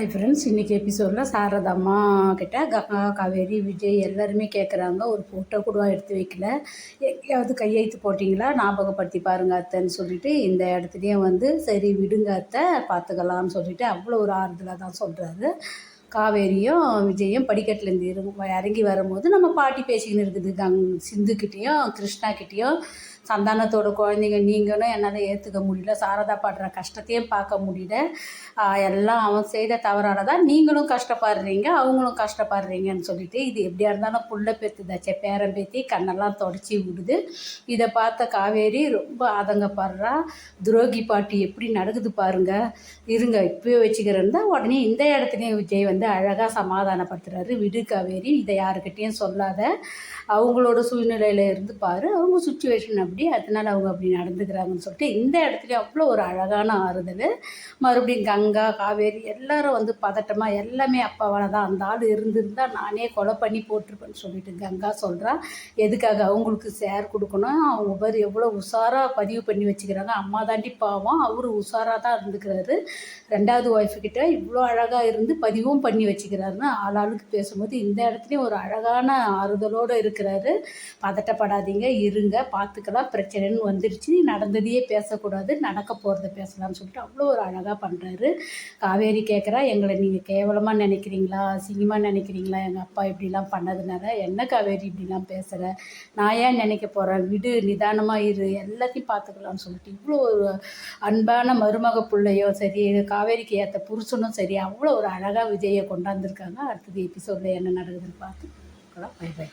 Hi friends இன்றைக்கி எபிசோடில் சாரதாம்மா கிட்ட கங்கா காவேரி விஜய் எல்லாருமே கேட்குறாங்க ஒரு ஃபோட்டோ கூட எடுத்து வைக்கல. எங்கேயாவது கையெழுத்து போட்டிங்களா? ஞாபகப்படுத்தி பாருங்க அத்தைன்னு சொல்லிட்டு இந்த இடத்துலையும் வந்து சரி விடுங்க அத்தை பார்த்துக்கலாம்னு சொல்லிட்டு அவ்வளோ ஒரு ஆறுதலாக தான் சொல்கிறாரு காவேரியும் விஜயும் படிக்கட்டுலேருந்து இருந்து இறங்கி வரும்போது நம்ம பாட்டி பேசிக்கின்னு இருக்குது. கங் சிந்துக்கிட்டேயும் கிருஷ்ணாக்கிட்டேயும் சந்தானத்தோட குழந்தைங்க நீங்களும் என்னால் ஏற்றுக்க முடியல. சாரதா பாடுற கஷ்டத்தையும் பார்க்க முடியல. எல்லாம் அவன் செய்த தவறால் தான் நீங்களும் கஷ்டப்படுறீங்க அவங்களும் கஷ்டப்படுறீங்கன்னு சொல்லிட்டு இது எப்படியா இருந்தாலும் புள்ள பேத்துதாச்சே. பேரம் பேத்தி கண்ணெல்லாம் தொடச்சி விடுது. இதை பார்த்த காவேரி ரொம்ப ஆதங்கப்படுறா. துரோகி பாட்டி எப்படி நடக்குது பாருங்க. இருங்க இப்போயே வச்சுக்கிறேன் தான் உடனே இந்த இடத்துலையும் விஜய் வந்து வந்து அழகாக சமாதானப்படுத்துகிறாரு விடு காவேரி இதை யாருக்கிட்டேயும் சொல்லாத. அவங்களோட சூழ்நிலையில் இருந்து பாரு. அவங்க சுச்சுவேஷன் அப்படி அதனால் அவங்க அப்படி நடந்துக்கிறாங்கன்னு சொல்லிட்டு இந்த இடத்துல அவ்வளோ ஒரு அழகான ஆறுதல். மறுபடியும் கங்கா காவேரி எல்லாரும் வந்து பதட்டமாக எல்லாமே அப்பாவால் தான் அந்த ஆள் இருந்திருந்தால் நானே கொலை பண்ணி போட்டிருப்பேன்னு சொல்லிட்டு கங்கா சொல்கிறா எதுக்காக அவங்களுக்கு ஷேர் கொடுக்கணும்? அவங்க பேர் எவ்வளோ உஷாராக பதிவு பண்ணி வச்சுக்கிறாங்க. அம்மா தாண்டி பாவம். அவர் உஷாராக தான் இருந்துக்கிறாரு. ரெண்டாவது ஒய்ஃபுக்கிட்ட இவ்வளோ அழகாக இருந்து பதிவும் பண்ணி பண்ணி வச்சுக்கிறாருன்னு ஆளாளுக்கு பேசும்போது இந்த இடத்துலையும் ஒரு அழகான ஆறுதலோடு இருக்கிறாரு. பதட்டப்படாதீங்க இருங்க பார்த்துக்கலாம் பிரச்சனைன்னு வந்துருச்சு. நடந்ததையே பேசக்கூடாது நடக்க போகிறத பேசலாம்னு சொல்லிட்டு அவ்வளோ ஒரு அழகாக பண்ணுறாரு காவேரி கேட்குறா எங்களை நீங்கள் கேவலமாக நினைக்கிறீங்களா? அசிங்கமாக நினைக்கிறீங்களா? எங்கள் அப்பா இப்படிலாம் பண்ணதுனால என்ன காவேரி இப்படிலாம் பேசுகிற நான் ஏன் நினைக்க போகிறேன் விடு நிதானமாக இரு எல்லாத்தையும் பார்த்துக்கலாம்னு சொல்லிட்டு இவ்வளோ ஒரு அன்பான மருமக பிள்ளையோ சரி காவேரிக்கு ஏற்ற புருஷனும் சரி அவ்வளோ ஒரு அழகாக விஜய் கொண்டாந்துருக்காங்க. அடுத்தது எபிசோடில் என்ன நடக்குதுன்னு பார்த்து பை பை